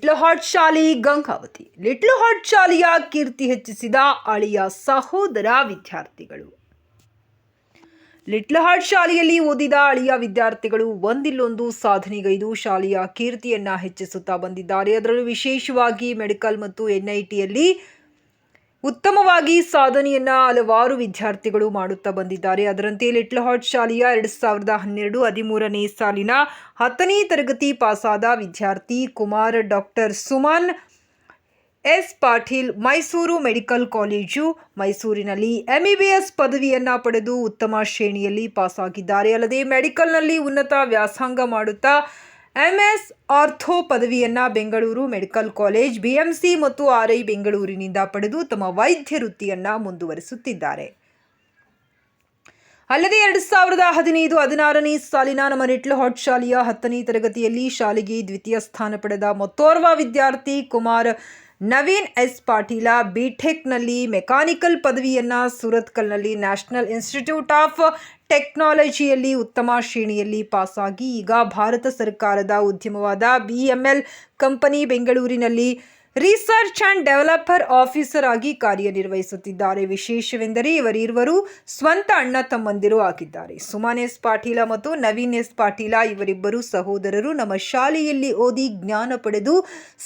Heart ಶಾಲಿ Gangavathi. Little hot ಶಾಲೆಯ ಕೀರ್ತಿ ಹೆಚ್ಚಿಸಿದ ಅಳಿಯ ಸಹೋದರ ವಿದ್ಯಾರ್ಥಿಗಳು. ಲಿಟ್ಲ್ ಹಾಟ್ ಶಾಲೆಯಲ್ಲಿ ಓದಿದ ಅಳಿಯ ವಿದ್ಯಾರ್ಥಿಗಳು ಒಂದಿಲ್ಲೊಂದು ಸಾಧನೆಗೈದು ಶಾಲೆಯ ಕೀರ್ತಿಯನ್ನ ಹೆಚ್ಚಿಸುತ್ತಾ ಬಂದಿದ್ದಾರೆ. ಅದರಲ್ಲೂ ವಿಶೇಷವಾಗಿ ಮೆಡಿಕಲ್ ಮತ್ತು ಎನ್ಐಟಿಯಲ್ಲಿ ಉತ್ತಮವಾಗಿ ಸಾಧನೆಯನ್ನ ಹಲವಾರು ವಿದ್ಯಾರ್ಥಿಗಳು ಮಾಡುತ್ತಾ ಬಂದಿದ್ದಾರೆ. ಅದರಂತೆ ಲಿಟ್ಲ್ ಹಾಟ್ ಶಾಲೆಯ ಎರಡು ಸಾವಿರದ ಹನ್ನೆರಡು ಹದಿಮೂರನೇ ಸಾಲಿನ ಹತ್ತನೇ ತರಗತಿ ಪಾಸಾದ ವಿದ್ಯಾರ್ಥಿ Kumar doctor Suman S. Patil Mysuru medical college ಮೈಸೂರಿನಲ್ಲಿ ಎಂಬಿಬಿಎಸ್ ಪದವಿಯನ್ನು ಪಡೆದು ಉತ್ತಮ ಶ್ರೇಣಿಯಲ್ಲಿ ಪಾಸಾಗಿದ್ದಾರೆ. ಅಲ್ಲದೆ ಮೆಡಿಕಲ್ನಲ್ಲಿ ಉನ್ನತ ವ್ಯಾಸಂಗ ಮಾಡುತ್ತಾ ಎಂಎಸ್ ಆರ್ಥೋ ಪದವಿಯನ್ನು ಬೆಂಗಳೂರು ಮೆಡಿಕಲ್ ಕಾಲೇಜ್, ಬಿಎಂಸಿ ಮತ್ತು ಆರ್ಐ ಬೆಂಗಳೂರಿನಿಂದ ಪಡೆದು ತಮ್ಮ ವೈದ್ಯ ವೃತ್ತಿಯನ್ನು ಮುಂದುವರಿಸುತ್ತಿದ್ದಾರೆ. ಅಲ್ಲದೆ ಎರಡು ಸಾವಿರದ ಹದಿನೈದು ಹದಿನಾರನೇ ಸಾಲಿನ ನಮ್ಮ ಲಿಟ್ಲ್ ಹಾಟ್ ಶಾಲೆಯ ಹತ್ತನೇ ತರಗತಿಯಲ್ಲಿ ಶಾಲೆಗೆ ದ್ವಿತೀಯ ಸ್ಥಾನ ಪಡೆದ ಮತ್ತೋರ್ವ ವಿದ್ಯಾರ್ಥಿ ಕುಮಾರ್ ನವೀನ್ ಎಸ್ ಪಾಟೀಲ ಬಿಟೆಕ್ನಲ್ಲಿ ಮೆಕ್ಯಾನಿಕಲ್ ಪದವಿಯನ್ನು ಸುರತ್ಕಲ್ನಲ್ಲಿ ನ್ಯಾಷನಲ್ ಇನ್ಸ್ಟಿಟ್ಯೂಟ್ ಆಫ್ ಟೆಕ್ನಾಲಜಿಯಲ್ಲಿ ಉತ್ತಮ ಶ್ರೇಣಿಯಲ್ಲಿ ಪಾಸಾಗಿ ಈಗ ಭಾರತ ಸರ್ಕಾರದ ಉದ್ಯಮವಾದ ಬಿಎಂಎಲ್ ಕಂಪನಿ ಬೆಂಗಳೂರಿನಲ್ಲಿ ರಿಸರ್ಚ್ ಆ್ಯಂಡ್ ಡೆವಲಪರ್ ಆಫೀಸರ್ ಆಗಿ ಕಾರ್ಯನಿರ್ವಹಿಸುತ್ತಿದ್ದಾರೆ. ವಿಶೇಷವೆಂದರೆ ಇವರಿರುವರು ಸ್ವಂತ ಅಣ್ಣ ತಮ್ಮಂದಿರು ಆಗಿದ್ದಾರೆ. ಸುಮನ್ ಎಸ್ ಪಾಟೀಲ ಮತ್ತು ನವೀನ್ ಎಸ್ ಪಾಟೀಲ ಇವರಿಬ್ಬರು ಸಹೋದರರು. ನಮ್ಮ ಶಾಲೆಯಲ್ಲಿ ಓದಿ ಜ್ಞಾನ ಪಡೆದು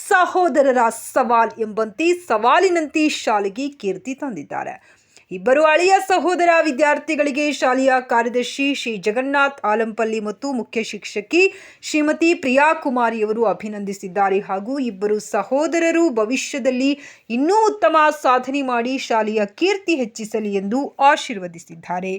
ಸಹೋದರರ ಸವಾಲ್ ಎಂಬಂತೆ ಸವಾಲಿನಂತೆ ಶಾಲೆಗೆ ಕೀರ್ತಿ ತಂದಿದ್ದಾರೆ. ಇಬ್ಬರು ಅಳಿಯ ಸಹೋದರ ವಿದ್ಯಾರ್ಥಿಗಳಿಗೆ ಶಾಲೆಯ ಕಾರ್ಯದರ್ಶಿ ಶ್ರೀ ಜಗನ್ನಾಥ್ ಆಲಂಪಲ್ಲಿ ಮತ್ತು ಮುಖ್ಯ ಶಿಕ್ಷಕಿ ಶ್ರೀಮತಿ ಪ್ರಿಯಾ ಕುಮಾರಿಯವರು ಅಭಿನಂದಿಸಿದ್ದಾರೆ. ಹಾಗೂ ಇಬ್ಬರು ಸಹೋದರರು ಭವಿಷ್ಯದಲ್ಲಿ ಇನ್ನೂ ಉತ್ತಮ ಸಾಧನೆ ಮಾಡಿ ಶಾಲೆಯ ಕೀರ್ತಿ ಹೆಚ್ಚಿಸಲಿ ಎಂದು ಆಶೀರ್ವದಿಸಿದ್ದಾರೆ.